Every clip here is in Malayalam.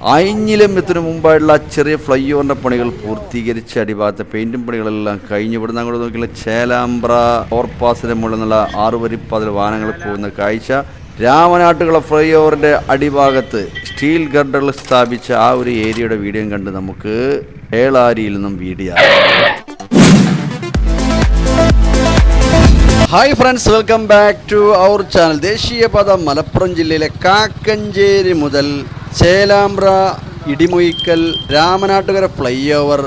അയിഞ്ഞിലും എത്തിന് മുമ്പായിട്ടുള്ള ചെറിയ ഫ്ലൈ ഓവറിന്റെ പണികൾ പൂർത്തീകരിച്ച് അടിഭാഗത്തെ പെയിന്റും പണികളെല്ലാം കഴിഞ്ഞ് ഇവിടുന്ന് അങ്ങോട്ട് നോക്കിയുള്ള ചേലാമ്പ്ര ഓവർപാസിന്റെ മുകളിൽ നിന്നുള്ള ആറുവരിപ്പാതിൽ വാഹനങ്ങൾ പോകുന്ന കാഴ്ച. രാമനാട്ടുകുള ഫ്ലൈ ഓവറിന്റെ അടിഭാഗത്ത് സ്റ്റീൽ ഗർഡറിൽ സ്ഥാപിച്ച ആ ഒരു ഏരിയയുടെ വീഡിയോ കണ്ട് നമുക്ക് ഏളാരിയിൽ നിന്നും video hi friends welcome back to our channel ദേശീയപാത മലപ്പുറം ജില്ലയിലെ കാക്കഞ്ചേരി മുതൽ Chelembra Idimuzhikkal Ramanattukara flyover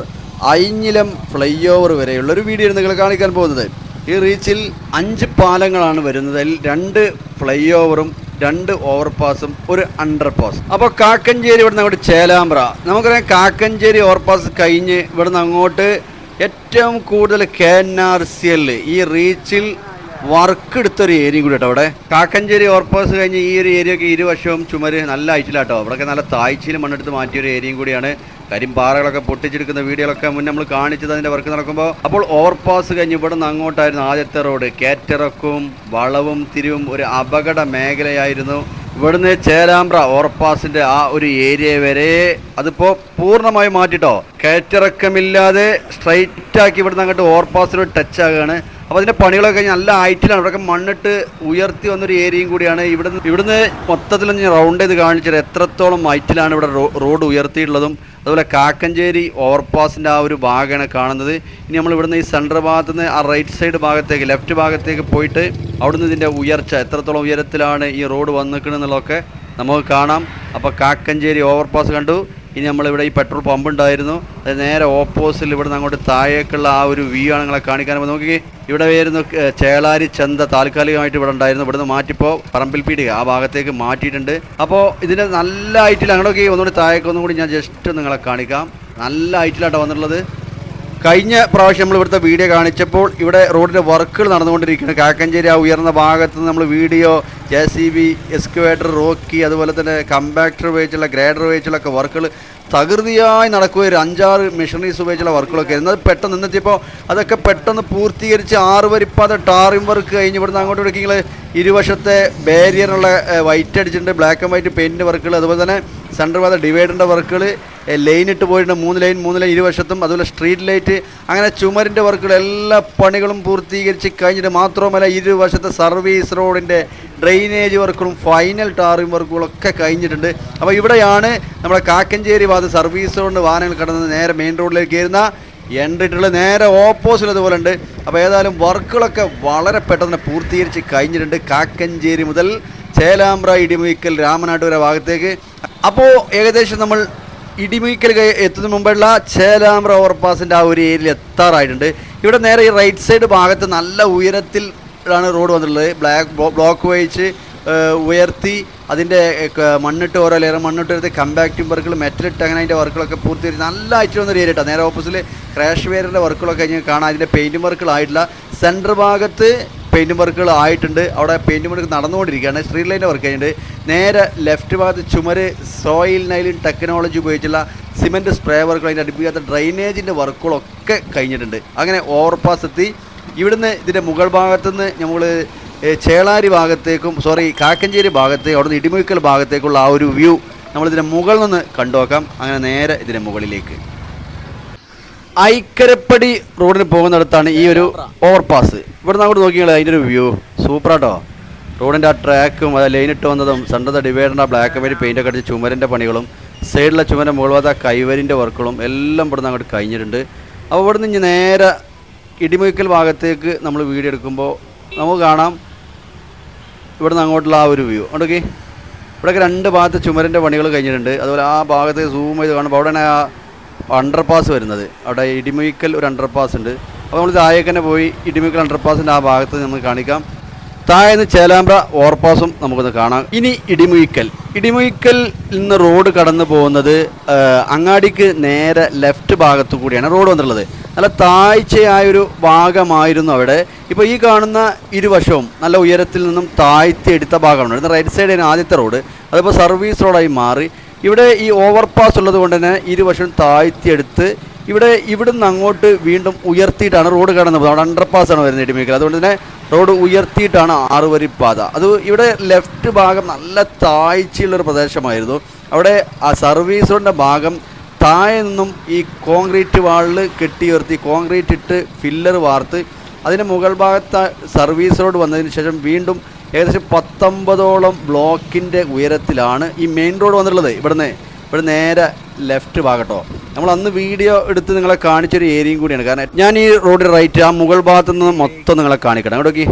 Azhinjilam flyover വരെയുള്ള ഒരു വീഡിയോ നിങ്ങൾ കാണിക്കാൻ പോകുന്നത്. ഈ റീച്ചിൽ അഞ്ച് പാലങ്ങളാണ് വരുന്നത്. അതിൽ രണ്ട് ഫ്ലൈ ഓവറും രണ്ട് ഓവർ പാസും ഒരു അണ്ടർ പാസ് അപ്പോൾ കാക്കഞ്ചേരി ഇവിടുന്ന് അങ്ങോട്ട് ചേലാമ്പ്ര. നമുക്കറിയാം കാക്കഞ്ചേരി ഓവർ പാസ് കഴിഞ്ഞ് ഇവിടുന്ന് അങ്ങോട്ട് ഏറ്റവും കൂടുതൽ K N R C L ഈ റീച്ചിൽ വർക്ക് എടുത്തൊരു ഏരിയ കൂടി കേട്ടോ അവിടെ. കാക്കഞ്ചേരി ഓർപ്പേഴ്സ് കഴിഞ്ഞ് ഈ ഒരു ഏരിയ ഒക്കെ ഇരുവശവും ചുമര് നല്ല അയച്ചിലാട്ടോ അവിടെയൊക്കെ നല്ല താഴ്ചയിൽ മണ്ണെടുത്ത് മാറ്റിയ ഒരു ഏരിയയും കൂടിയാണ്. കരിമ്പാറകളൊക്കെ പൊട്ടിച്ചെടുക്കുന്ന വീഡിയോകളൊക്കെ മുന്നേ നമ്മൾ കാണിച്ചത് അതിന്റെ വർക്ക് നടക്കുമ്പോൾ അപ്പോൾ ഓവർപാസ് കഴിഞ്ഞ് ഇവിടെ നിന്ന് അങ്ങോട്ടായിരുന്നു ആദ്യത്തെ റോഡ് കേറ്ററക്കും വളവും തിരിവും ഒരു അപകട മേഖലയായിരുന്നു. ഇവിടുന്ന് ചേലാമ്പ്ര ഓവർപാസിന്റെ ആ ഒരു ഏരിയ വരെ അതിപ്പോ പൂർണമായി മാറ്റിട്ടോ. കയറ്റിറക്കമില്ലാതെ സ്ട്രൈറ്റ് ആക്കി ഇവിടുന്ന് അങ്ങോട്ട് ഓവർപാസിനോട് ടച്ച് ആകുകയാണ്. അപ്പോൾ അതിന്റെ പണികളൊക്കെ നല്ല ഹൈറ്റിലാണ്. ഇവിടെയൊക്കെ മണ്ണിട്ട് ഉയർത്തി വന്നൊരു ഏരിയയും കൂടിയാണ്. ഇവിടുന്ന് ഇവിടുന്ന് മൊത്തത്തിൽ റൗണ്ട് ചെയ്ത് കാണിച്ചത് എത്രത്തോളം ഹൈറ്റിലാണ് ഇവിടെ റോഡ് ഉയർത്തിയിട്ടുള്ളതും. അതുപോലെ കാക്കഞ്ചേരി ഓവർപാസിന്റെ ആ ഒരു ഭാഗമാണ് കാണുന്നത്. ഇനി നമ്മൾ ഇവിടുന്ന് ഈ സെൻട്രൽ ഭാഗത്ത് നിന്ന് ആ റൈറ്റ് സൈഡ് ഭാഗത്തേക്ക് ലെഫ്റ്റ് ഭാഗത്തേക്ക് പോയിട്ട് അവിടുന്ന് ഇതിന്റെ ഉയർച്ച എത്രത്തോളം ഉയരത്തിലാണ് ഈ റോഡ് വന്നിക്കണമെന്നുള്ളതൊക്കെ നമുക്ക് കാണാം. അപ്പോൾ കാക്കഞ്ചേരി ഓവർപാസ് കണ്ടു. ഇനി നമ്മളിവിടെ ഈ പെട്രോൾ പമ്പ് ഉണ്ടായിരുന്നു. അത് നേരെ ഓപ്പോസിൽ ഇവിടെ നിന്ന് അങ്ങോട്ട് താഴേക്കുള്ള ആ ഒരു വ്യൂ ആണ് നിങ്ങളെ കാണിക്കാൻ. നോക്കി ഇവിടെ വരുന്നു ചേളാരി ചന്ത താൽക്കാലികമായിട്ട് ഇവിടെ ഉണ്ടായിരുന്നു. ഇവിടുന്ന് മാറ്റിപ്പോൾ പറമ്പിൽ പീടിക ആ ഭാഗത്തേക്ക് മാറ്റിയിട്ടുണ്ട്. അപ്പോൾ ഇതിന്റെ നല്ല ഐറ്റിൽ അങ്ങോട്ടൊക്കെ ഒന്നുകൂടി താഴേക്ക് ഒന്നും കൂടി ഞാൻ ജസ്റ്റ് നിങ്ങളെ കാണിക്കാം. നല്ല ഐറ്റിലാട്ടോ വന്നിട്ടുള്ളത്. കഴിഞ്ഞ പ്രാവശ്യം നമ്മൾ ഇവിടുത്തെ വീഡിയോ കാണിച്ചപ്പോൾ ഇവിടെ റോഡിന്റെ വർക്കുകൾ നടന്നുകൊണ്ടിരിക്കുകയാണ്. കാക്കഞ്ചേരി ആ ഉയർന്ന ഭാഗത്ത് നമ്മൾ video J C B excavator Rocky അതുപോലെ തന്നെ കമ്പാക്ടർ ഉപയോഗിച്ചുള്ള ഗ്രേഡർ ഉപയോഗിച്ചുള്ള ഒക്കെ വർക്കുകൾ തകൃതിയായി നടക്കുക ഒരു അഞ്ചാറ് മെഷീനറീസ് ഉപയോഗിച്ചുള്ള വർക്കുകളൊക്കെ എന്നാൽ പെട്ടെന്ന് നിന്നെത്തിയപ്പോൾ അതൊക്കെ പെട്ടെന്ന് പൂർത്തീകരിച്ച് ആറ് വരിപ്പാത ടാറിംഗ് വർക്ക് കഴിഞ്ഞ് ഇവിടുന്ന് അങ്ങോട്ട് ഇടയ്ക്കിങ്ങൾ ഇരുവശത്തെ ബാരിയറിനുള്ള വൈറ്റ് അടിച്ചിട്ടുണ്ട് ബ്ലാക്ക് ആൻഡ് വൈറ്റ് പെയിന്റ് വർക്കുകൾ അതുപോലെ തന്നെ സെന്റർ ഭാഗത്തെ ഡിവൈഡറിന്റെ വർക്കുകൾ ലൈൻ ഇട്ട് പോയിട്ടുണ്ട് മൂന്ന് ലൈൻ മൂന്ന് ലൈൻ ഇരുവശത്തും അതുപോലെ സ്ട്രീറ്റ് ലൈറ്റ് അങ്ങനെ ചുമരിന്റെ വർക്കുകൾ എല്ലാ പണികളും പൂർത്തീകരിച്ച് കഴിഞ്ഞിട്ട് മാത്രമല്ല ഇരുവശത്തെ സർവീസ് റോഡിന്റെ ഡ്രെയിനേജ് വർക്കുകളും ഫൈനൽ ടാറിംഗ് വർക്കുകളൊക്കെ കഴിഞ്ഞിട്ടുണ്ട്. അപ്പോൾ ഇവിടെയാണ് നമ്മുടെ കാക്കഞ്ചേരി ഭാഗത്ത് സർവീസ് കൊണ്ട് വാഹനങ്ങൾ കടന്ന് നേരെ മെയിൻ റോഡിലേക്ക് കയറുന്ന എൻട്രിട്ടുള്ള നേരെ ഓപ്പോസിറ്റ് അതുപോലെ ഉണ്ട് അപ്പോൾ ഏതായാലും വർക്കുകളൊക്കെ വളരെ പെട്ടെന്ന് പൂർത്തീകരിച്ച് കഴിഞ്ഞിട്ടുണ്ട് കാക്കഞ്ചേരി മുതൽ ചേലാമ്പ്ര ഇടിമുയിക്കൽ വരെ ഭാഗത്തേക്ക്. അപ്പോൾ ഏകദേശം നമ്മൾ ഇടിമുയിക്കൽ എത്തുന്ന മുമ്പുള്ള ചേലാമ്പ്ര ഓവർപാസിന്റെ ആ ഒരു ഏരിയയിൽ എത്താറായിട്ടുണ്ട്. ഇവിടെ നേരെ ഈ റൈറ്റ് സൈഡ് ഭാഗത്ത് നല്ല ഉയരത്തിൽ ആണ് റോഡ് വന്നിട്ടുള്ളത്. ബ്ലാക്ക് ബ്ലോക്ക് വഹിച്ച് ഉയർത്തി അതിന്റെ മണ്ണിട്ട് ഓരോ ലെയർ മണ്ണിട്ട് എടുത്ത് കമ്പാക്റ്റിംഗ് വർക്കുകൾ മെറ്റലിട്ട് അങ്ങനെ അതിന്റെ വർക്കുകളൊക്കെ പൂർത്തിയായി നല്ല ആയിട്ട് വന്നൊരു ഏരിയ കേട്ടോ നേരെ ഓപ്പോസിൽ ക്രാഷ് വെയറിന്റെ വർക്കുകളൊക്കെ കഴിഞ്ഞ് കാണാം. അതിന്റെ പെയിന്റും വർക്കുകളായിട്ടില്ല സെന്റർ ഭാഗത്ത് പെയിന്റും വർക്കുകൾ ആയിട്ടുണ്ട്. അവിടെ പെയിന്റും വർക്ക് നടന്നുകൊണ്ടിരിക്കുകയാണ്. സ്ട്രീറ്റ് ലൈന്റെ വർക്ക് കഴിഞ്ഞിട്ട് നേരെ ലെഫ്റ്റ് ഭാഗത്ത് ചുമര് സോയിൽ നൈലിൻ ടെക്നോളജി ഉപയോഗിച്ചുള്ള സിമെന്റ് സ്പ്രേ വർക്കുകൾ അതിന്റെ അടുപ്പിക്കാത്ത ഡ്രൈനേജിന്റെ വർക്കുകളൊക്കെ കഴിഞ്ഞിട്ടുണ്ട്. അങ്ങനെ ഓവർപാസ് എത്തി. ഇവിടുന്ന് ഇതിന്റെ മുകൾ ഭാഗത്തുനിന്ന് നമ്മൾ ചേളാരി ഭാഗത്തേക്കും സോറി കാക്കഞ്ചേരി ഭാഗത്തേക്കും അവിടുന്ന് ഇടിമുക്കൽ ഭാഗത്തേക്കുള്ള ആ ഒരു വ്യൂ നമ്മളിതിന്റെ മുകളിൽ നിന്ന് കണ്ടുനോക്കാം. അങ്ങനെ നേരെ ഇതിന്റെ മുകളിലേക്ക്. ഐക്കരപ്പടി റോഡിന് പോകുന്നിടത്താണ് ഈ ഒരു ഓവർപാസ് ഇവിടെ നിന്ന് അങ്ങോട്ട് നോക്കിയാൽ അതിന്റെ ഒരു വ്യൂ സൂപ്പറാട്ടോ റോഡിന്റെ ആ ട്രാക്കും അത് ലൈനിട്ട് വന്നതും സെന്റർ ഡിവൈഡറിന്റെ ബ്ലാക്ക് ആൻഡ് വൈറ്റ് പെയിന്റൊക്കെ അടിച്ച് ചുമരിന്റെ പണികളും സൈഡിലെ ചുമരിന്റെ മുകൾ ഭാഗത്ത് കൈവരിന്റെ വർക്കുകളും എല്ലാം ഇവിടെ നിന്ന് അങ്ങോട്ട് കഴിഞ്ഞിട്ടുണ്ട്. അപ്പോൾ ഇവിടെ നിന്ന് ഇനി നേരെ ഇടിമുക്കൽ ഭാഗത്തേക്ക് നമ്മൾ വീഡിയോ എടുക്കുമ്പോൾ നമുക്ക് കാണാം ഇവിടുന്ന് അങ്ങോട്ടുള്ള ആ ഒരു വ്യൂ. ഉണ്ടോക്കെ ഇവിടെയൊക്കെ രണ്ട് ഭാഗത്ത് ചുമരിന്റെ പണികൾ കഴിഞ്ഞിട്ടുണ്ട്. അതുപോലെ ആ ഭാഗത്ത് സൂം ചെയ്ത് കാണുമ്പോൾ അവിടെയാണ് ആ അണ്ടർപാസ് വരുന്നത്. അവിടെ ഇടിമുയിക്കൽ ഒരു അണ്ടർപാസ് ഉണ്ട്. അപ്പോൾ നമ്മൾ താഴേക്ക് തന്നെ പോയി ഇടിമുയിക്കൽ അണ്ടർപാസിന്റെ ആ ഭാഗത്ത് നമുക്ക് കാണിക്കാം. താഴെ നിന്ന് ചേലാമ്പ്ര ഓവർപാസും നമുക്കൊന്ന് കാണാം. ഇനി ഇടിമുയിക്കൽ ഇടിമുയിക്കൽ നിന്ന് റോഡ് കടന്നു പോകുന്നത് അങ്ങാടിക്ക് നേരെ ലെഫ്റ്റ് ഭാഗത്തു കൂടിയാണ് റോഡ് വന്നിട്ടുള്ളത്. നല്ല താഴ്ചയായൊരു ഭാഗമായിരുന്നു അവിടെ. ഇപ്പോൾ ഈ കാണുന്ന ഇരുവശവും നല്ല ഉയരത്തിൽ നിന്നും താഴ്ത്തി എടുത്ത ഭാഗമാണ്. ഇന്ന് റൈറ്റ് സൈഡിന് ആദ്യത്തെ റോഡ് അതിപ്പോൾ സർവീസ് റോഡായി മാറി. ഇവിടെ ഈ ഓവർപാസ് ഉള്ളത് കൊണ്ട് തന്നെ ഇരുവശവും താഴ്ത്തിയെടുത്ത് ഇവിടെ ഇവിടുന്ന് അങ്ങോട്ട് വീണ്ടും ഉയർത്തിയിട്ടാണ് റോഡ് കടന്നു പോകുന്നത് അവിടെ അണ്ടർപാസ് ആണ് വരുന്നത് ഇടിമേക്കൽ അതുകൊണ്ട് തന്നെ റോഡ് ഉയർത്തിയിട്ടാണ് ആറുവരി പാത അത് ഇവിടെ ലെഫ്റ്റ് ഭാഗം നല്ല താഴ്ചയുള്ളൊരു പ്രദേശമായിരുന്നു. അവിടെ ആ സർവീസ് റോഡിന്റെ ഭാഗം താഴെ നിന്നും ഈ കോൺക്രീറ്റ് വാളിൽ കെട്ടിയുയർത്തി കോൺക്രീറ്റ് ഇട്ട് ഫില്ലർ വാർത്ത് അതിന് മുകൾ ഭാഗത്ത് സർവീസ് റോഡ് വന്നതിന് ശേഷം വീണ്ടും ഏകദേശം പത്തൊമ്പതോളം ബ്ലോക്കിന്റെ ഉയരത്തിലാണ് ഈ മെയിൻ റോഡ് വന്നിട്ടുള്ളത്. ഇവിടുന്ന് ഇവിടെ നേരെ ലെഫ്റ്റ് ഭാഗട്ടോ. നമ്മൾ അന്ന് വീഡിയോ എടുത്ത് നിങ്ങളെ കാണിച്ചൊരു ഏരിയയും കൂടിയാണ്. കാരണം ഞാൻ ഈ റോഡ് റൈറ്റ് ആ മുകൾ ഭാഗത്ത് നിന്ന് മൊത്തം നിങ്ങളെ കാണിക്കണം അങ്ങോട്ട് നോക്കി.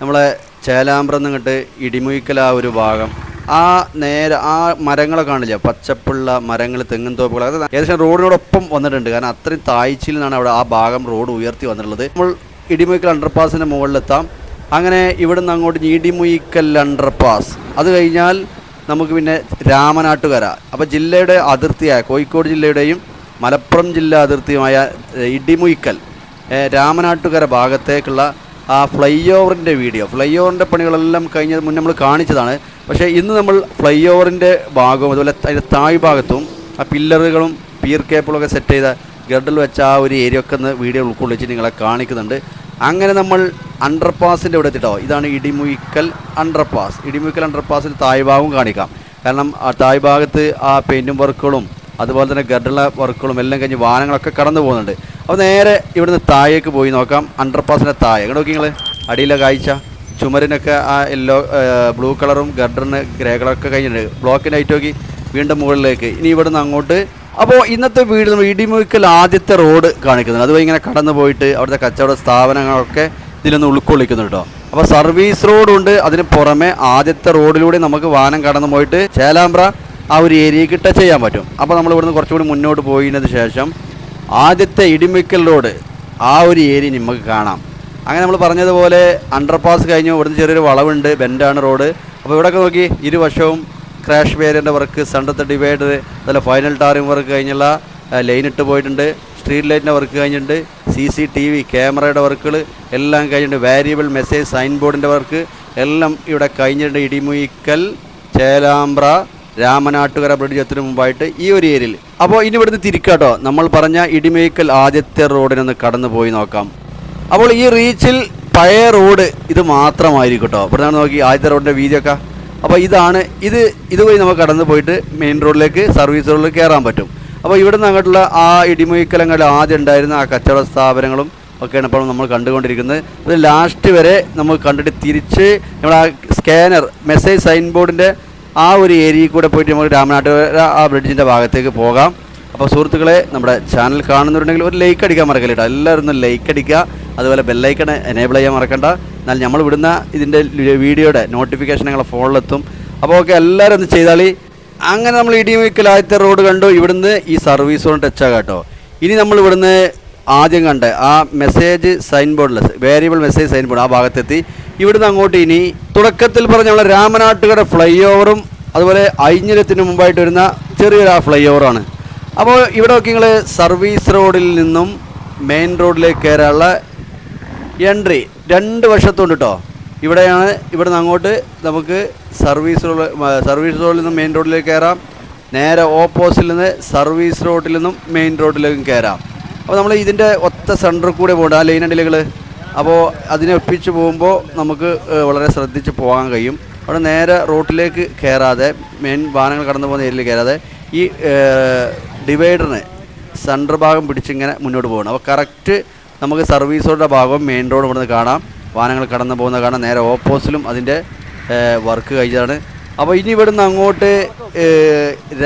നമ്മളെ ചേലാമ്പ്രം നിന്നിട്ട് ഇടിമുയിക്കൽ ആ ഒരു ഭാഗം. ആ നേരെ ആ മരങ്ങളെ കാണില്ല? പച്ചപ്പുള്ള മരങ്ങൾ തെങ്ങും തോപ്പുകൾ അത് ഏകദേശം റോഡിനോടൊപ്പം വന്നിട്ടുണ്ട്. കാരണം അത്രയും താഴ്ചയിൽ നിന്നാണ് അവിടെ ആ ഭാഗം റോഡ് ഉയർത്തി വന്നിട്ടുള്ളത്. നമ്മൾ ഇടിമുയിക്കൽ അണ്ടർപാസിന്റെ മുകളിലെത്താം. അങ്ങനെ ഇവിടുന്ന് അങ്ങോട്ട് ഇടിമുയിക്കൽ അണ്ടർപാസ് അത് കഴിഞ്ഞാൽ നമുക്ക് പിന്നെ രാമനാട്ടുകര. അപ്പോൾ ജില്ലയുടെ അതിർത്തിയായ കോഴിക്കോട് ജില്ലയുടെയും മലപ്പുറം ജില്ലാ അതിർത്തിയുമായ ഇടിമുയിക്കൽ രാമനാട്ടുകര ഭാഗത്തേക്കുള്ള ആ ഫ്ലൈ ഓവറിന്റെ വീഡിയോ. ഫ്ലൈ ഓവറിന്റെ പണികളെല്ലാം കഴിഞ്ഞ മുന്നേ നമ്മൾ കാണിച്ചതാണ്. പക്ഷേ ഇന്ന് നമ്മൾ ഫ്ലൈ ഓവറിന്റെ ഭാഗവും അതുപോലെ അതിന്റെ താഴ് ഭാഗത്തും ആ പില്ലറുകളും പിയർ കേപ്പിളൊക്കെ സെറ്റ് ചെയ്ത ഗർഡിൽ വെച്ച ആ ഒരു ഏരിയ ഒക്കെ ഒന്ന് വീഡിയോ ഉൾക്കൊള്ളിച്ച് നിങ്ങളെ കാണിക്കുന്നുണ്ട്. അങ്ങനെ നമ്മൾ അണ്ടർപാസിന്റെ ഇവിടെ എത്തിട്ടോ? ഇതാണ് ഇടിമുയിക്കൽ അണ്ടർപാസ് ഇടിമുയിക്കൽ അണ്ടർപാസിന്റെ താഴ് ഭാഗവും കാണിക്കാം. കാരണം ആ താഴ് ഭാഗത്ത് ആ പെയിന്റും വർക്കുകളും അതുപോലെ തന്നെ ഗർഡുള്ള വർക്കുകളും എല്ലാം കഴിഞ്ഞ് വാഹനങ്ങളൊക്കെ കടന്നു പോകുന്നുണ്ട്. അപ്പോൾ നേരെ ഇവിടുന്ന് താഴേക്ക് പോയി നോക്കാം. അണ്ടർപാസിന്റെ താഴെ. എങ്ങനെ നോക്കി നിങ്ങൾ അടിയിലെ കാഴ്ച. ചുമരിനൊക്കെ ആ യെല്ലോ ബ്ലൂ കളറും ഗർഡറിന് ഗ്രേ കളറൊക്കെ കഴിഞ്ഞിട്ടുണ്ട്. ബ്ലോക്കിന്റെ ഐറ്റ് നോക്കി വീണ്ടും മുകളിലേക്ക്. ഇനി ഇവിടുന്ന് അങ്ങോട്ട്. അപ്പോൾ ഇന്നത്തെ വീട് ഇടിമുക്കൽ ആദ്യത്തെ റോഡ് കാണിക്കുന്നുണ്ട്. അതുപോലെ ഇങ്ങനെ കടന്നു പോയിട്ട് അവിടുത്തെ കച്ചവട സ്ഥാപനങ്ങളൊക്കെ ഇതിലൊന്ന് ഉൾക്കൊള്ളിക്കുന്നുണ്ട് കേട്ടോ. അപ്പോൾ സർവീസ് റോഡുണ്ട്. അതിന് പുറമെ ആദ്യത്തെ റോഡിലൂടെ നമുക്ക് വാഹനം കടന്നു പോയിട്ട് ചേലാമ്പ്ര ആ ഒരു ഏരിയയ്ക്ക് ടച്ച് ചെയ്യാൻ പറ്റും. അപ്പോൾ നമ്മൾ ഇവിടുന്ന് കുറച്ചുകൂടി മുന്നോട്ട് പോയതിനു ശേഷം ആദ്യത്തെ ഇടിമിക്കൽ റോഡ് ആ ഒരു ഏരിയ നമുക്ക് കാണാം. അങ്ങനെ നമ്മൾ പറഞ്ഞതുപോലെ അണ്ടർപാസ് കഴിഞ്ഞു. ഇവിടുന്ന് ചെറിയൊരു വളവുണ്ട്. ബെൻഡാണ് റോഡ് അപ്പോൾ ഇവിടെയൊക്കെ നോക്കി ഇരുവശവും ക്രാഷ് വേരിയന്റെ വർക്ക് സെൻട്രത്തെ ഡിവൈഡർ അതുപോലെ ഫൈനൽ ടാറിംഗ് വർക്ക് കഴിഞ്ഞുള്ള ലൈൻ ഇട്ട് പോയിട്ടുണ്ട്. സ്ട്രീറ്റ് ലൈറ്റിന്റെ വർക്ക് കഴിഞ്ഞിട്ടുണ്ട്. സി സി ടി വി ക്യാമറയുടെ വർക്കുകൾ എല്ലാം കഴിഞ്ഞിട്ടുണ്ട്. വാരിയബിൾ മെസ്സേജ് സൈൻ ബോർഡിന്റെ വർക്ക് എല്ലാം ഇവിടെ കഴിഞ്ഞിട്ടുണ്ട്. ഇടിമുയിക്കൽ ചേലാമ്പ്ര രാമനാട്ടുകര ബ്രിഡ്ജ് എത്തുന്നതിന് മുമ്പായിട്ട് ഈ ഒരു ഏരിയയിൽ. അപ്പോൾ ഇനി ഇവിടുന്ന് തിരിക്കാട്ടോ. നമ്മൾ പറഞ്ഞ ഇടിമേക്കൽ ആദ്യത്തെ റോഡിനൊന്ന് കടന്നു പോയി നോക്കാം. അപ്പോൾ ഈ റീച്ചിൽ പഴയ റോഡ് ഇത് മാത്രമായിരിക്കും കേട്ടോ. ഇവിടെ നോക്കി ആദ്യത്തെ റോഡിന്റെ വീതിയൊക്കെ അപ്പോൾ ഇതാണ് ഇത് ഇതുവഴി നമുക്ക് കടന്നു പോയിട്ട് മെയിൻ റോഡിലേക്ക് സർവീസ് റോഡിൽ കയറാൻ പറ്റും. അപ്പോൾ ഇവിടെ നിന്ന് അങ്ങോട്ടുള്ള ആ ഇടിമൊയ്ക്കലങ്ങളിൽ ആദ്യം ഉണ്ടായിരുന്ന ആ കച്ചവട സ്ഥാപനങ്ങളും ഒക്കെയാണ് ഇപ്പോൾ നമ്മൾ കണ്ടുകൊണ്ടിരിക്കുന്നത്. ഇത് ലാസ്റ്റ് വരെ നമുക്ക് കണ്ടിട്ട് തിരിച്ച് നമ്മൾ ആ സ്കാനർ മെസ്സേജ് സൈൻ ബോർഡിന്റെ ആ ഒരു ഏരിയയിൽ കൂടെ പോയിട്ട് നമുക്ക് രാമനാട്ടുകര ആ ബ്രിഡ്ജിന്റെ ഭാഗത്തേക്ക് പോകാം. അപ്പോൾ സുഹൃത്തുക്കളെ നമ്മുടെ ചാനൽ കാണുന്നുണ്ടെങ്കിൽ ഒരു ലൈക്ക് അടിക്കാൻ മറക്കല്ല കേട്ടോ എല്ലാവരും ഒന്ന് ലൈക്ക് അടിക്കുക. അതുപോലെ ബെല്ലൈക്കൺ എനേബിൾ ചെയ്യാൻ മറക്കണ്ട. എന്നാൽ നമ്മൾ വിടുന്ന ഇതിന്റെ വീഡിയോയുടെ നോട്ടിഫിക്കേഷൻ ഞങ്ങളെ ഫോണിലെത്തും അപ്പോൾ ഓക്കെ എല്ലാവരും ഒന്ന് ചെയ്താളി. അങ്ങനെ നമ്മൾ ഇടിയും ആദ്യത്തെ റോഡ് കണ്ടു. ഇവിടുന്ന് ഈ സർവീസ് റോഡ് ടച്ചാകാം കേട്ടോ ഇനി നമ്മൾ ഇവിടുന്ന് ആദ്യം കണ്ട ആ മെസ്സേജ് സൈൻ ബോർഡിൽ വേരിയബിൾ മെസ്സേജ് സൈൻ ബോർഡ് ആ ഭാഗത്തെത്തി. ഇവിടുന്ന് അങ്ങോട്ട് ഇനി തുടക്കത്തിൽ പറഞ്ഞ നമ്മളെ രാമനാട്ടുകര ഫ്ലൈ ഓവറും അതുപോലെ ഐഞ്ഞിലത്തിന് മുമ്പായിട്ട് വരുന്ന ചെറിയൊരു ആ ഫ്ലൈ ഓവറാണ് അപ്പോൾ ഇവിടെ നോക്കി നിങ്ങൾ സർവീസ് റോഡിൽ നിന്നും മെയിൻ റോഡിലേക്ക് കയറാനുള്ള എൻട്രി രണ്ട് വശത്തുണ്ട് കേട്ടോ ഇവിടെയാണ് ഇവിടുന്ന് അങ്ങോട്ട് നമുക്ക് സർവീസ് റോഡ് സർവീസ് റോഡിൽ നിന്നും മെയിൻ റോഡിലേക്ക് കയറാം. നേരെ ഓപ്പോസിറ്റിൽ നിന്ന് സർവീസ് റോഡിൽ നിന്നും മെയിൻ റോഡിലേക്കും കയറാം. അപ്പോൾ നമ്മൾ ഇതിന്റെ ഒത്ത സെന്ററിൽ കൂടെ പോകണ്ട ആ ലൈൻ അണ്ടിലുകൾ അപ്പോൾ അതിനെ ഒപ്പിച്ച് പോകുമ്പോൾ നമുക്ക് വളരെ ശ്രദ്ധിച്ച് പോകാൻ കഴിയും. അവിടെ നേരെ റോട്ടിലേക്ക് കയറാതെ മെയിൻ വാഹനങ്ങൾ കടന്നു പോകുന്ന ഏരിയയിൽ കയറാതെ ഈ ഡിവൈഡറിനെ സെന്റർ ഭാഗം പിടിച്ചിങ്ങനെ മുന്നോട്ട് പോകണം. അപ്പോൾ കറക്റ്റ് നമുക്ക് സർവീസ് റോഡിന്റെ ഭാഗവും മെയിൻ റോഡ് ഇവിടുന്ന് കാണാം. വാഹനങ്ങൾ കടന്നു പോകുന്ന കാണാം. നേരെ ഓപ്പോസിലും അതിന്റെ വർക്ക് കഴിഞ്ഞതാണ്. അപ്പോൾ ഇനി ഇവിടുന്ന് അങ്ങോട്ട്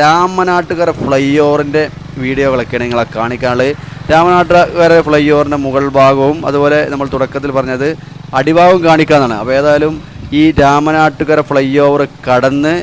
രാമനാട്ടുകര ഫ്ലൈ ഓവറിന്റെ വീഡിയോകളൊക്കെയാണ് നിങ്ങളെ കാണിക്കാനുള്ളത്. രാമനാട്ടുകര ഫ്ലൈ ഓവറിന്റെ മുകൾ ഭാഗവും അതുപോലെ നമ്മൾ തുടക്കത്തിൽ പറഞ്ഞത് അടിഭാഗം കാണിക്കാമെന്നാണ് അപ്പോൾ ഏതായാലും ഈ രാമനാട്ടുകര ഫ്ലൈ ഓവർ കടന്ന്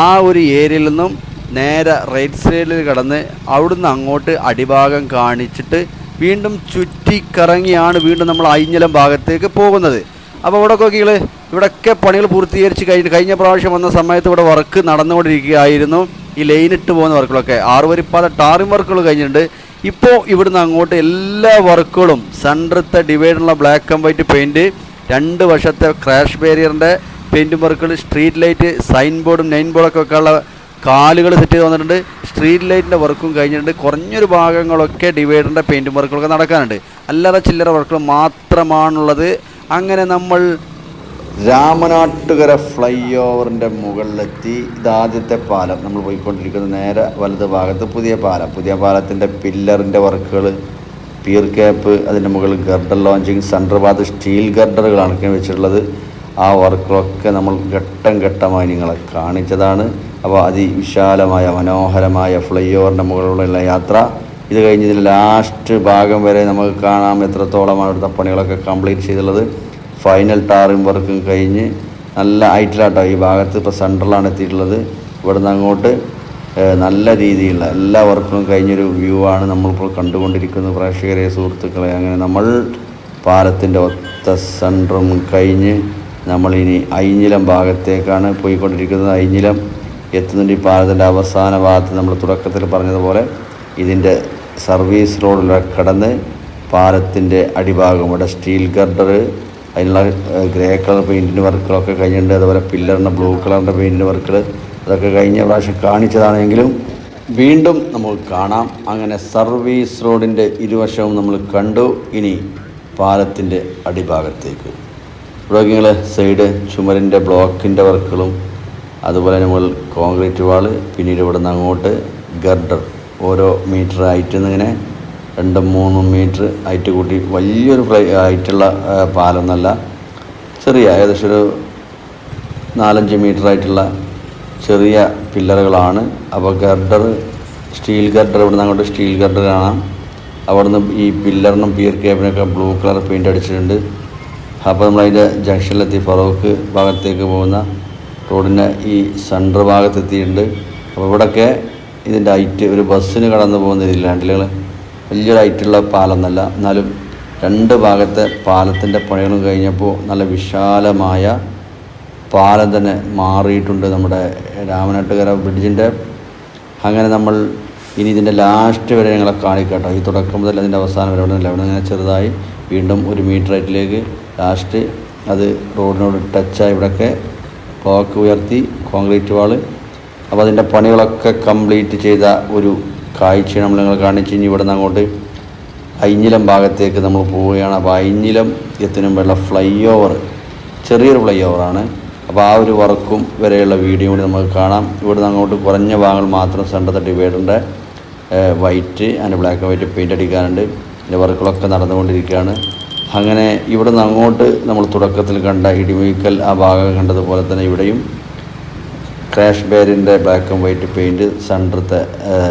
ആ ഒരു ഏരിയയിൽ നിന്നും നേരെ റൈറ്റ് സൈഡിൽ കടന്ന് അവിടുന്ന് അങ്ങോട്ട് അടിഭാഗം കാണിച്ചിട്ട് വീണ്ടും ചുറ്റിക്കറങ്ങിയാണ് വീണ്ടും നമ്മൾ അയിഞ്ഞലം ഭാഗത്തേക്ക് പോകുന്നത്. അപ്പോൾ ഇവിടെ നോക്കികൾ ഇവിടെയൊക്കെ പണികൾ പൂർത്തീകരിച്ച് കഴിഞ്ഞ് കഴിഞ്ഞ പ്രാവശ്യം വന്ന സമയത്ത് ഇവിടെ വർക്ക് നടന്നുകൊണ്ടിരിക്കുകയായിരുന്നു. ഈ ലൈനിട്ട് പോകുന്ന വർക്കുകളൊക്കെ ആറുവരിപ്പാത ടാറിംഗ് വർക്കുകൾ കഴിഞ്ഞിട്ടുണ്ട്. ഇപ്പോൾ ഇവിടുന്ന് അങ്ങോട്ട് എല്ലാ വർക്കുകളും സെന്ററത്തെ ഡിവൈഡുള്ള ബ്ലാക്ക് ആൻഡ് വൈറ്റ് പെയിന്റ് രണ്ട് വശത്തെ ക്രാഷ് ബാരിയറിന്റെ പെയിന്റും വർക്കുകൾ സ്ട്രീറ്റ് ലൈറ്റ് സൈൻ ബോർഡും നൈൻ ബോർഡൊക്കെ വെക്കാനുള്ള കാലുകൾ സെറ്റ് ചെയ്ത് വന്നിട്ടുണ്ട്. സ്ട്രീറ്റ് ലൈറ്റിന്റെ വർക്കും കഴിഞ്ഞിട്ടുണ്ട്. കുറഞ്ഞൊരു ഭാഗങ്ങളൊക്കെ ഡിവൈഡറിന്റെ പെയിന്റും വർക്കുകളൊക്കെ നടക്കാനുണ്ട്. അല്ലറ ചില്ലറ വർക്കുകൾ മാത്രമാണുള്ളത്. അങ്ങനെ നമ്മൾ രാമനാട്ടുകര ഫ്ലൈ ഓവറിന്റെ മുകളിലെത്തി ഇതാദ്യത്തെ പാലം. നമ്മൾ പോയിക്കൊണ്ടിരിക്കുന്ന നേരെ വലത് ഭാഗത്ത് പുതിയ പാലം. പുതിയ പാലത്തിന്റെ പില്ലറിന്റെ വർക്കുകൾ പിയർ ക്യാപ്പ് അതിന്റെ മുകളിൽ ഗർഡർ ലോഞ്ചിങ് സെൻട്രൽ സ്റ്റീൽ ഗർഡറുകളാണ് വെച്ചിട്ടുള്ളത്. ആ വർക്കുകളൊക്കെ നമ്മൾ ഘട്ടം ഘട്ടമായി നിങ്ങളെ കാണിച്ചതാണ്. അപ്പോൾ അതിവിശാലമായ മനോഹരമായ ഫ്ലൈ ഓവറിന്റെ മുകളിലുള്ള യാത്ര. ഇത് കഴിഞ്ഞ് ഇതിന്റെ ലാസ്റ്റ് ഭാഗം വരെ നമുക്ക് കാണാം. എത്രത്തോളമാണ് ഇവിടുത്തെ പണികളൊക്കെ കംപ്ലീറ്റ് ചെയ്തിട്ടുള്ളത് ഫൈനൽ ടാറിങ് വർക്കും കഴിഞ്ഞ് നല്ല ഹൈറ്റിലാട്ടോ. ഈ ഭാഗത്ത് ഇപ്പോൾ സെൻട്രലാണ് എത്തിയിട്ടുള്ളത്. ഇവിടുന്ന് അങ്ങോട്ട് നല്ല രീതിയിലുള്ള എല്ലാ വർക്കും കഴിഞ്ഞൊരു വ്യൂ ആണ് നമ്മളിപ്പോൾ കണ്ടുകൊണ്ടിരിക്കുന്നത് പ്രേക്ഷകരെ സുഹൃത്തുക്കളെ. അങ്ങനെ നമ്മൾ പാലത്തിന്റെ ഒത്ത സെന്ററും കഴിഞ്ഞ് നമ്മളിനി അയിഞ്ഞിലം ഭാഗത്തേക്കാണ് പോയിക്കൊണ്ടിരിക്കുന്നത്. അയിഞ്ഞിലം എത്തുന്നുണ്ട് ഈ പാലത്തിന്റെ അവസാന ഭാഗത്ത് നമ്മൾ തുടക്കത്തിൽ പറഞ്ഞതുപോലെ ഇതിന്റെ സർവീസ് റോഡിലൂടെ കടന്ന് പാലത്തിന്റെ അടിഭാഗം ഇവിടെ സ്റ്റീൽ ഗർഡർ അതിനുള്ള ഗ്രേ കളർ പെയിന്റിന്റെ വർക്കുകളൊക്കെ കഴിഞ്ഞിട്ടുണ്ട്. അതുപോലെ പില്ലറിന്റെ ബ്ലൂ കളറിന്റെ പെയിന്റിന്റെ വർക്കുകൾ അതൊക്കെ കഴിഞ്ഞ പ്രാവശ്യം കാണിച്ചതാണെങ്കിലും വീണ്ടും നമ്മൾ കാണാം. അങ്ങനെ സർവീസ് റോഡിന്റെ ഇരുവശവും നമ്മൾ കണ്ടു. ഇനി പാലത്തിന്റെ അടിഭാഗത്തേക്ക്. ഇവിടെ സൈഡ് ചുമരിന്റെ ബ്ലോക്കിന്റെ വർക്കുകളും അതുപോലെ നമ്മൾ കോൺക്രീറ്റ് വാൾ പിന്നീട് ഇവിടെ നിന്ന് അങ്ങോട്ട് ഗർഡർ ഓരോ മീറ്റർ ആയിട്ട് ഇങ്ങനെ രണ്ടും മൂന്നും മീറ്റർ ഹൈറ്റ് കൂട്ടി വലിയൊരു ഹൈറ്റുള്ള പാലം എന്നല്ല ചെറിയ ഏകദേശം ഒരു നാലഞ്ച് മീറ്റർ ആയിട്ടുള്ള ചെറിയ പില്ലറുകളാണ്. അപ്പോൾ ഗർഡർ സ്റ്റീൽ ഗർഡർ ഇവിടുന്ന് അങ്ങോട്ട് സ്റ്റീൽ ഗർഡർ കാണാം. അവിടുന്ന് ഈ പില്ലറിനും പിയർ കേബിനൊക്കെ ബ്ലൂ കളർ പെയിന്റ് അടിച്ചിട്ടുണ്ട്. അപ്പോൾ നമ്മളതിന്റെ ജംഗ്ഷനിലെത്തി ഫറോക്ക് ഭാഗത്തേക്ക് പോകുന്ന റോഡിന്റെ ഈ സെന്റർ ഭാഗത്തെത്തിയിട്ടുണ്ട്. അപ്പോൾ ഇവിടെയൊക്കെ ഇതിന്റെ ഹൈറ്റ് ഒരു ബസ്സിന് കടന്നു പോകുന്ന രീതിയിലാണ്ടിലുകൾ വലിയൊരു ഹൈറ്റുള്ള പാലം എന്നല്ല എന്നാലും രണ്ട് ഭാഗത്തെ പാലത്തിന്റെ പണികൾ കഴിഞ്ഞപ്പോൾ നല്ല വിശാലമായ പാലം തന്നെ മാറിയിട്ടുണ്ട് നമ്മുടെ രാമനാട്ടുകര ബ്രിഡ്ജിന്റെ. അങ്ങനെ നമ്മൾ ഇനി ഇതിന്റെ ലാസ്റ്റ് വരെ ഞങ്ങളെ കാണിക്കട്ടോ. ഈ തുടക്കം മുതൽ അതിന്റെ അവസാനം വരെ അവിടെ അവിടെ ഇങ്ങനെ ചെറുതായി വീണ്ടും ഒരു മീറ്റർ ഹൈറ്റിലേക്ക് ലാസ്റ്റ് അത് റോഡിനോട് ടച്ചായി ഇവിടെയൊക്കെ പോക്ക് ഉയർത്തി കോൺക്രീറ്റ് വാൾ. അപ്പോൾ അതിന്റെ പണികളൊക്കെ കംപ്ലീറ്റ് ചെയ്ത ഒരു നമ്മൾ നിങ്ങൾ കാണിച്ച് ഇനി ഇവിടുന്ന് അങ്ങോട്ട് അയിഞ്ഞിലം ഭാഗത്തേക്ക് നമ്മൾ പോവുകയാണ്. അപ്പോൾ അയിഞ്ഞിലം എത്തുമ്പോഴുള്ള ഫ്ലൈ ഓവർ ചെറിയൊരു ഫ്ലൈ ഓവറാണ് അപ്പോൾ ആ ഒരു വർക്കും വരെയുള്ള വീഡിയോ കൂടി നമുക്ക് കാണാം. ഇവിടുന്ന് അങ്ങോട്ട് കുറഞ്ഞ ഭാഗങ്ങൾ മാത്രം സെന്റർ ഡിവൈഡറിന്റെ വൈറ്റ് അതിന്റെ ബ്ലാക്ക് ആൻഡ് വൈറ്റ് പെയിന്റ് അടിക്കാനുണ്ട്. ഇതിന്റെ വർക്കുകളൊക്കെ നടന്നുകൊണ്ടിരിക്കുകയാണ്. അങ്ങനെ ഇവിടുന്ന് അങ്ങോട്ട് നമ്മൾ തുടക്കത്തിൽ കണ്ട ഇടിമീക്കൽ ആ ഭാഗം കണ്ടതുപോലെ തന്നെ ഇവിടെയും ക്രാഷ് ബാരിന്റെ ബ്ലാക്ക് ആൻഡ് വൈറ്റ് പെയിന്റ് സെന്ററത്തെ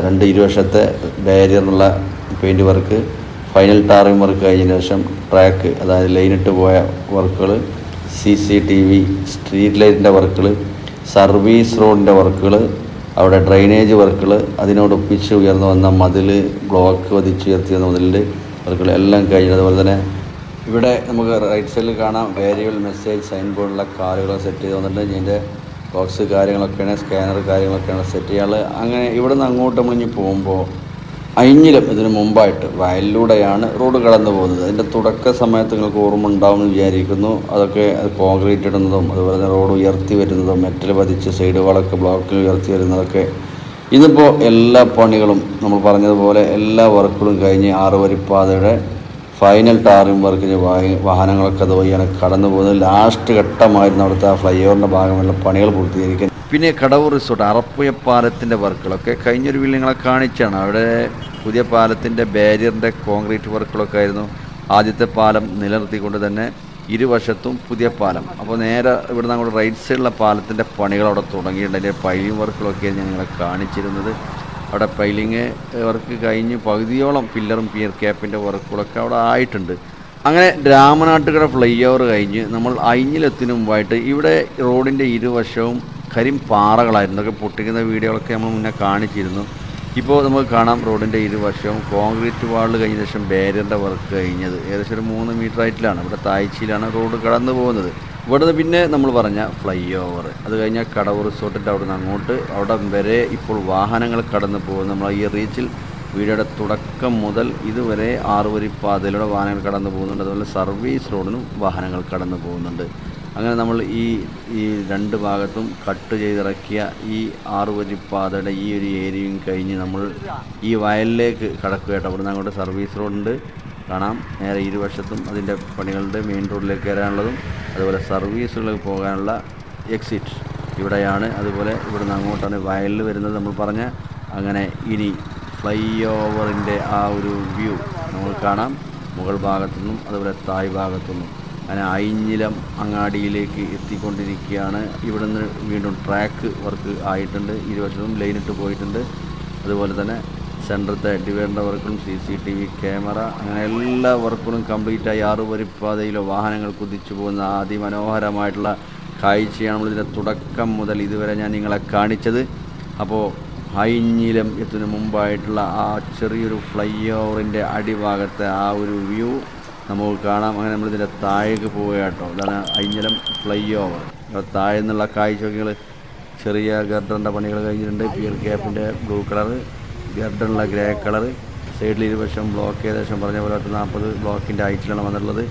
രണ്ട് ഇരുവശത്തെ ബാരിയറിനുള്ള paint work final tarring work കഴിഞ്ഞതിന് ശേഷം ട്രാക്ക് അതായത് ലൈനിട്ട് പോയ വർക്കുകൾ C C T V street ലൈറ്റിന്റെ വർക്കുകൾ സർവീസ് റോഡിന്റെ വർക്കുകൾ അവിടെ ഡ്രൈനേജ് വർക്കുകൾ അതിനോടൊപ്പിച്ച് ഉയർന്നു വന്ന മതിൽ ബ്ലോക്ക് വധിച്ചുയർത്തി വന്ന മതിലിന്റെ വർക്കുകൾ എല്ലാം കഴിഞ്ഞു. അതുപോലെ തന്നെ ഇവിടെ നമുക്ക് റൈറ്റ് സൈഡിൽ കാണാം വേരിയബിൾ മെസ്സേജ് സൈൻ ബോർഡുള്ള കാറുകൾ സെറ്റ് ചെയ്ത് വന്നിട്ടുണ്ട്. ഇതിന്റെ ബോക്സ് കാര്യങ്ങളൊക്കെയാണ് സ്കാനർ കാര്യങ്ങളൊക്കെയാണ് സെറ്റ് ചെയ്യാനുള്ളത്. അങ്ങനെ ഇവിടെ നിന്ന് അങ്ങോട്ട് നമ്മൾ ഇനി പോകുമ്പോൾ അയിഞ്ഞിലും ഇതിന് മുമ്പായിട്ട് വയലിലൂടെയാണ് റോഡ് കടന്നു പോകുന്നത്. അതിന്റെ തുടക്ക സമയത്ത് നിങ്ങൾക്ക് ഓർമ്മ ഉണ്ടാവുമെന്ന് വിചാരിക്കുന്നു. അതൊക്കെ കോൺക്രീറ്റ് ഇടുന്നതും അതുപോലെ തന്നെ റോഡ് ഉയർത്തി വരുന്നതും മെറ്റൽ പതിച്ച് സൈഡ് വളക്ക് ബ്ലോക്കിൽ ഉയർത്തി വരുന്നതൊക്കെ. ഇതിപ്പോൾ എല്ലാ പണികളും നമ്മൾ പറഞ്ഞതുപോലെ എല്ലാ വർക്കുകളും കഴിഞ്ഞ് ആറ് വരിപ്പാതയുടെ ഫൈനൽ ടാറിംഗ് വർക്കിന് വാഹ- വാഹനങ്ങളൊക്കെ അതുവഴിയാണ് കടന്നു പോകുന്നത്. ലാസ്റ്റ് ഘട്ടമായിരുന്നു അവിടുത്തെ ആ ഫ്ലൈ ഓവറിന്റെ ഭാഗമുള്ള പണികൾ പൂർത്തീകരിക്കാൻ. പിന്നെ കടവൂർ റിസോർട്ട് അറപ്പുയ പാലത്തിന്റെ വർക്കുകളൊക്കെ കഴിഞ്ഞൊരു വീട്ടിൽ കാണിച്ചാണ്. അവിടെ പുതിയ പാലത്തിന്റെ ബാരിയറിന്റെ കോൺക്രീറ്റ് വർക്കുകളൊക്കെ ആയിരുന്നു. ആദ്യത്തെ പാലം നിലനിർത്തിക്കൊണ്ട് തന്നെ ഇരുവശത്തും പുതിയ പാലം. അപ്പോൾ നേരെ ഇവിടുന്ന് അങ്ങോട്ട് റൈറ്റ് സൈഡിലുള്ള പാലത്തിന്റെ പണികൾ അവിടെ തുടങ്ങിയിട്ടുണ്ട്. അതിന്റെ പൈലിംഗ് വർക്കുകളൊക്കെയാണ് ഞങ്ങളെ കാണിച്ചിരുന്നത്. അവിടെ പൈലിങ് വർക്ക് കഴിഞ്ഞ് പകുതിയോളം പില്ലറും പിയർ ക്യാപ്പിന്റെ വർക്കുകളൊക്കെ അവിടെ ആയിട്ടുണ്ട്. അങ്ങനെ രാമനാട്ടുകര ഫ്ലൈ ഓവർ കഴിഞ്ഞ് നമ്മൾ അയിഞ്ഞിലെത്തിന് മുമ്പായിട്ട് ഇവിടെ റോഡിന്റെ ഇരുവശവും കരിം പാറകളായിരുന്നു. അതൊക്കെ പൊട്ടിക്കുന്ന വീഡിയോകളൊക്കെ നമ്മൾ മുന്നേ കാണിച്ചിരുന്നു. ഇപ്പോൾ നമുക്ക് കാണാം റോഡിന്റെ ഇരുവശവും കോൺക്രീറ്റ് വാളിൽ കഴിഞ്ഞ ശേഷം ബാരിയറിന്റെ വർക്ക് കഴിഞ്ഞത്. ഏകദേശം ഒരു മൂന്ന് മീറ്റർ ആയിട്ടിലാണ്. ഇവിടെ താഴ്ചയിലാണ് റോഡ് കടന്നു പോകുന്നത് ഇവിടുന്ന് പിന്നെ നമ്മൾ പറഞ്ഞ ഫ്ലൈ ഓവർ അത് കഴിഞ്ഞാൽ കടവ് റിസോർട്ടിന്റെ അവിടെ നിന്ന് അങ്ങോട്ട് അവിടെ വരെ ഇപ്പോൾ വാഹനങ്ങൾ കടന്നു പോകും നമ്മൾ ഈ റീച്ചിൽ വീടിയുടെ തുടക്കം മുതൽ ഇതുവരെ ആറുവരി പാതയിലൂടെ വാഹനങ്ങൾ കടന്നു പോകുന്നുണ്ട്. അതുപോലെ സർവീസ് റോഡിനും വാഹനങ്ങൾ കടന്നു പോകുന്നുണ്ട്. അങ്ങനെ നമ്മൾ ഈ ഈ രണ്ട് ഭാഗത്തും കട്ട് ചെയ്തിറക്കിയ ഈ ആറുവരി പാതയുടെ ഈ ഒരു ഏരിയയും കഴിഞ്ഞ് നമ്മൾ ഈ വയലിലേക്ക് കടക്കുകയായിട്ട് അവിടുന്ന് അങ്ങോട്ട് സർവീസ് റോഡുണ്ട്. കാണാം. നേരെ ഇരുവശത്തും അതിന്റെ പണികളുടെ മെയിൻ റോഡിലേക്ക് കയറാനുള്ളതും അതുപോലെ സർവീസുകളിൽ പോകാനുള്ള എക്സിറ്റ് ഇവിടെയാണ്. അതുപോലെ ഇവിടുന്ന് അങ്ങോട്ടാണ് വയലിൽ വരുന്നത് നമ്മൾ പറഞ്ഞ്. അങ്ങനെ ഇനി ഫ്ലൈ ഓവറിന്റെ ആ ഒരു വ്യൂ നമ്മൾ കാണാം. മുകൾ ഭാഗത്തു നിന്നും അതുപോലെ തായ് ഭാഗത്തു നിന്നും അങ്ങനെ അയിഞ്ഞിലം അങ്ങാടിയിലേക്ക് എത്തിക്കൊണ്ടിരിക്കുകയാണ്. ഇവിടുന്ന് വീണ്ടും ട്രാക്ക് വർക്ക് ആയിട്ടുണ്ട്. ഇരുവശത്തും ലൈനിട്ട് പോയിട്ടുണ്ട്. അതുപോലെ തന്നെ സെന്ററത്തെ ഡിവൈഡറിന്റെ വർക്കും C C T V camera അങ്ങനെ എല്ലാ വർക്കുകളും കംപ്ലീറ്റായി ആറുവരിപ്പാതയിലോ വാഹനങ്ങൾ കുതിച്ചു പോകുന്ന അതിമനോഹരമായിട്ടുള്ള കാഴ്ചയാണ് നമ്മളിതിന്റെ തുടക്കം മുതൽ ഇതുവരെ ഞാൻ നിങ്ങളെ കാണിച്ചത്. അപ്പോൾ ഹൈഞ്ഞിലം എത്തുന്ന മുമ്പായിട്ടുള്ള ആ ചെറിയൊരു ഫ്ലൈ ഓവറിന്റെ അടിഭാഗത്തെ ആ ഒരു വ്യൂ നമുക്ക് കാണാം. അങ്ങനെ നമ്മളിതിന്റെ താഴേക്ക് പോവുക കേട്ടോ. ഇതാണ് ഹൈഞ്ഞിലം ഫ്ലൈ ഓവർ താഴെ നിന്നുള്ള കാഴ്ചകൾ ചെറിയ ഗർഡറിന്റെ പണികൾ കഴിഞ്ഞിട്ടുണ്ട്. പിയർ ക്യാപ്പിന്റെ ബ്ലൂ കളറ്. ഗർഡനുള്ള ഗ്രേ കളർ സൈഡിൽ ഇരുവശം ബ്ലോക്ക് ഏകദേശം പറഞ്ഞ പോലെ പത്ത് നാൽപ്പത് ബ്ലോക്കിന്റെ ഹൈറ്റിലാണ് വന്നിട്ടുള്ളത്.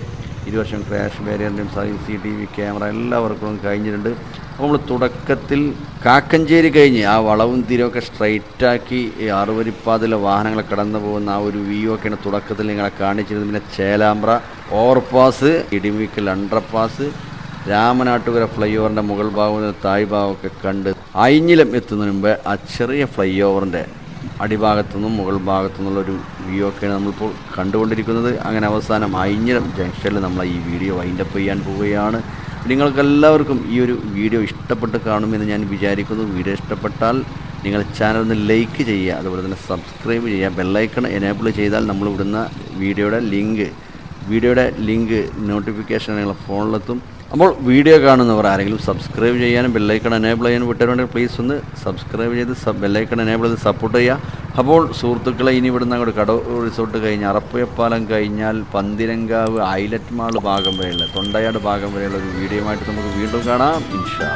ഇരുവശം ക്രാഷ് ബാരിയറിന്റെയും സി ടി വി ക്യാമറ എല്ലാ വർക്കും കഴിഞ്ഞിട്ടുണ്ട്. അപ്പോൾ നമ്മൾ തുടക്കത്തിൽ കാക്കഞ്ചേരി കഴിഞ്ഞ് ആ വളവും തീരമൊക്കെ സ്ട്രൈറ്റാക്കി ഈ ആറുവരിപ്പാതിലെ വാഹനങ്ങൾ കടന്നു പോകുന്ന ആ ഒരു വ്യൂ ഒക്കെയാണ് തുടക്കത്തിൽ നിങ്ങളെ കാണിച്ചിരുന്നത്. പിന്നെ ചേലാമ്പ്ര ഓവർപാസ് ഇടിമിക്കൽ അണ്ടർപാസ് രാമനാട്ടുകര ഫ്ലൈ ഓവറിന്റെ മുകൾ ഭാഗവും തായ് ഭാഗമൊക്കെ കണ്ട് അയിഞ്ഞിലം എത്തുന്നതിന് മുമ്പ് ആ ചെറിയ ഫ്ലൈ ഓവറിന്റെ അടിഭാഗത്തു നിന്നും മുകൾ ഭാഗത്തു നിന്നുള്ള ഒരു വ്യൂ ഒക്കെയാണ് നമ്മളിപ്പോൾ കണ്ടുകൊണ്ടിരിക്കുന്നത്. അങ്ങനെ അവസാനം അയിഞ്ഞിരം ജംഗ്ഷനിൽ നമ്മൾ ഈ വീഡിയോ വൈൻഡപ്പ് ചെയ്യാൻ പോവുകയാണ്. നിങ്ങൾക്കെല്ലാവർക്കും ഈ ഒരു വീഡിയോ ഇഷ്ടപ്പെട്ട് കാണുമെന്ന് ഞാൻ വിചാരിക്കുന്നു. വീഡിയോ ഇഷ്ടപ്പെട്ടാൽ നിങ്ങൾ ചാനൽ ഒന്ന് ലൈക്ക് ചെയ്യുക അതുപോലെ തന്നെ സബ്സ്ക്രൈബ് ചെയ്യുക. ബെല്ലൈക്കൺ എനേബിൾ ചെയ്താൽ നമ്മൾ ഇവിടുന്ന വീഡിയോയുടെ ലിങ്ക് വീഡിയോയുടെ ലിങ്ക് നോട്ടിഫിക്കേഷൻ നിങ്ങളുടെ ഫോണിലെത്തും അപ്പോൾ വീഡിയോ കാണുന്നവർ ആരെങ്കിലും സബ്സ്ക്രൈബ് ചെയ്യാനും ബെല്ലൈക്കൺ എനേബിൾ ചെയ്യാനും വിട്ടവരുണ്ടെങ്കിൽ പ്ലീസ് ഒന്ന് സബ്സ്ക്രൈബ് ചെയ്ത് ബെല്ലൈക്കൺ എനേബിൾ ചെയ്ത് സപ്പോർട്ട് ചെയ്യുക അപ്പോൾ സുഹൃത്തുക്കളെ ഇനി ഇവിടുന്ന് അങ്ങോട്ട് കടവ് റിസോർട്ട് കഴിഞ്ഞ് അറപ്പയപ്പാലം കഴിഞ്ഞാൽ പന്തിരങ്കാവ് ഐലറ്റ് മാൾ ഭാഗം വരെയുള്ള തൊണ്ടയാട് ഭാഗം വരെയുള്ള ഒരു വീഡിയോ ആയിട്ട് നമുക്ക് വീണ്ടും കാണാം ഇൻഷാ.